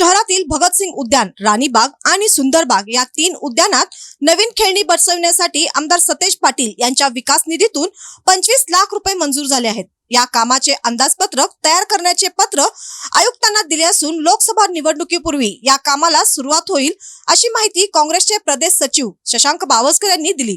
शहरातील भगतसिंग उद्यान राणीबाग आणि सुंदरबाग या तीन उद्यानात नवीन खेळणी बसवण्यासाठी आमदार सतेज पाटील यांच्या विकास निधीतून पंचवीस लाख रुपये मंजूर झाले आहेत. या कामाचे अंदाजपत्रक तयार करण्याचे पत्र आयुक्तांना दिले असून लोकसभा निवडणुकीपूर्वी या कामाला सुरुवात होईल अशी माहिती काँग्रेसचे प्रदेश सचिव शशांक बावस्कर यांनी दिली.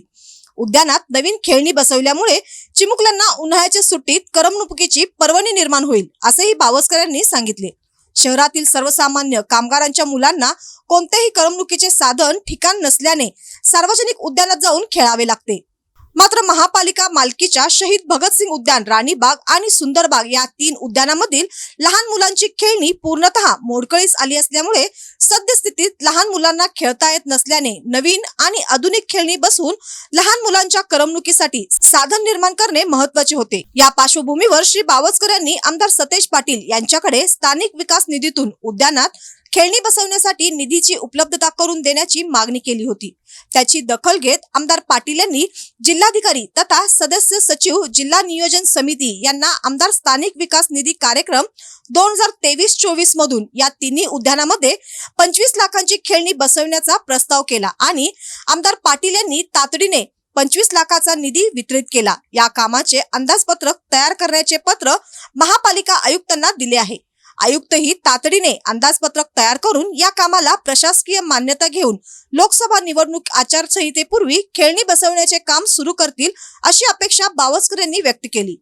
उद्यानात नवीन खेळणी बसवल्यामुळे चिमुकल्यांना उन्हाळ्याच्या सुट्टीत करमणुकीची पर्वणी निर्माण होईल असेही बावस्कर यांनी सांगितले. शहरातील सर्वसामान्य कामगारांच्या मुलांना कोणतेही करमणुकीचे साधन ठिकाण नसल्याने सार्वजनिक उद्यानात जाऊन खेळावे लागते. मात्र महापालिका मालकीच्या शहीद भगतसिंग उद्यान राणीबाग आणि सुंदरबाग या तीन उद्यानामधील लहान मुलांची खेळणी पूर्णतः मोडकळीस आली असल्यामुळे सद्यस्थितीत लहान मुलांना खेळता येत नसल्याने नवीन आणि आधुनिक खेळणी बसून लहान मुलांच्या करमणुकीसाठी साधन निर्माण करणे महत्त्वाचे होते. या पार्श्वभूमीवर श्री बावस्कर यांनी आमदार सतेज पाटील यांच्याकडे स्थानिक विकास निधीतून उद्यानात खेळणी बसवण्यासाठी निधीची उपलब्धता करून देण्याची मागणी केली होती. त्याची दखल घेत आमदार पाटील यांनी जिल्हाधिकारी तथा सदस्य सचिव जिल्हा नियोजन समिती यांना आमदार स्थानिक विकास निधी कार्यक्रम दोन हजार तेवीस चोवीस मधून या तिन्ही उद्यानामध्ये पंचवीस लाखांची खेळणी बसवण्याचा प्रस्ताव केला आणि आमदार पाटील यांनी तातडीने पंचवीस लाखाचा निधी वितरित केला. या कामाचे अंदाजपत्रक तयार करण्याचे पत्र महापालिका आयुक्तांना दिले आहे. आयुक्तही तातडीने अंदाजपत्रक तयार करून या कामाला प्रशासकीय मान्यता घेऊन लोकसभा निवडणूक आचारसंहितेपूर्वी खेळणी बसवण्याचे काम सुरू करतील अशी अपेक्षा बावस्कर यांनी व्यक्त केली.